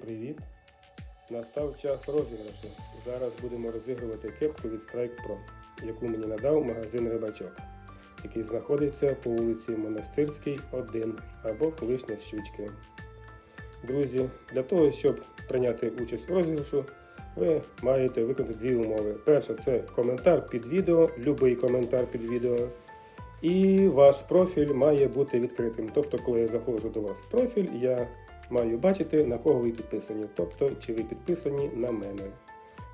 Привіт! Настав час розіграшу. Зараз будемо розігрувати кепку від Strike Pro, яку мені надав магазин Рибачок, який знаходиться по вулиці Монастирській, 1 або колишня Щучки. Друзі, для того, щоб прийняти участь у розіграшу, ви маєте виконати дві умови. Перша це коментар під відео, будь-який коментар під відео. І ваш профіль має бути відкритим. Тобто, коли я заходжу до вас в профіль, я маю бачити, на кого ви підписані. Тобто, чи ви підписані на мене.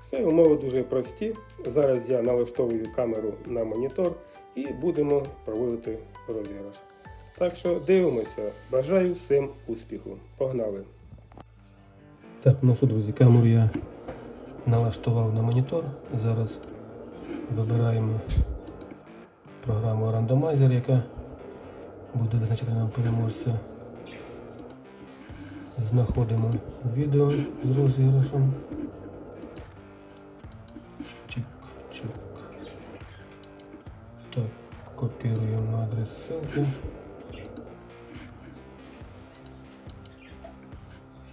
Все умови дуже прості. Зараз я налаштовую камеру на монітор і будемо проводити розіграш. Так що дивимося. Бажаю всім успіху. Погнали! Так, ну що, друзі, камеру я налаштував на монітор. Зараз вибираємо програму рандомайзер, яка буде визначати нам переможця. Знаходимо відео з розіграшем. Чик-чик. Так, копіруємо адрес ссылки.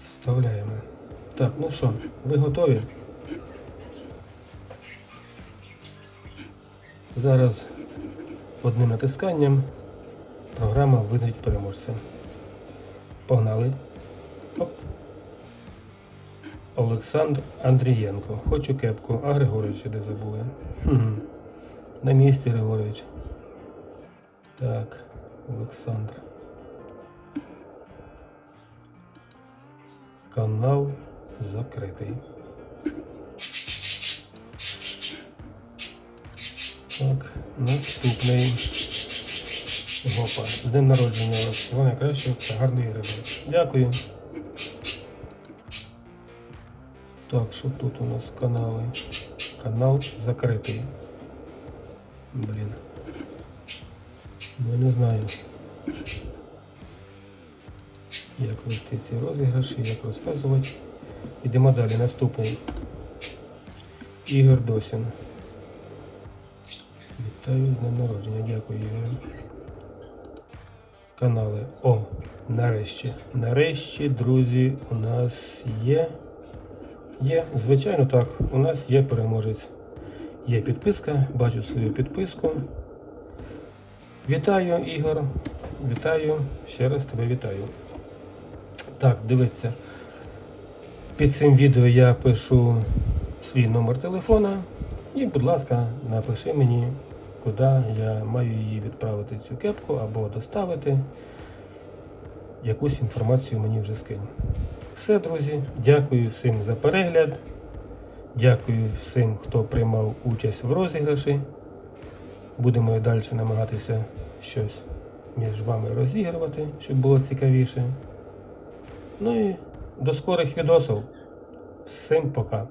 Вставляємо. Так, ну що, ви готові? Зараз одним натисканням програма визначить переможця. Погнали. Оп. Олександр Андрієнко. Хочу кепку. А Григорович де забули. Хм. На місці Григорович. Так, Олександр. Канал закритий. Так, наступний. Гопа. З днем народження вас. Всього найкращого та гарної риби. Дякую. Так, що тут у нас канали? Канал закритий. Блін. Ну, не знаю. Як вести ці розіграші, як розказувати. Йдемо далі. Наступний. Ігор Досін. Вітаю з днем народження. Дякую, Ігоре. Канали. О, нарешті. Нарешті, друзі, у нас є. Є, звичайно, так. У нас є переможець. Є підписка, бачу свою підписку. Вітаю, Ігор. Вітаю. Ще раз тебе вітаю. Так, дивіться. Під цим відео я пишу свій номер телефона. І, будь ласка, напиши мені, куди я маю її відправити цю кепку або доставити. Якусь інформацію мені вже скинь. Все, друзі. Дякую всім за перегляд. Дякую всім, хто приймав участь в розіграші. Будемо і далі намагатися щось між вами розігрувати, щоб було цікавіше. Ну і до скорих відосів. Всім пока.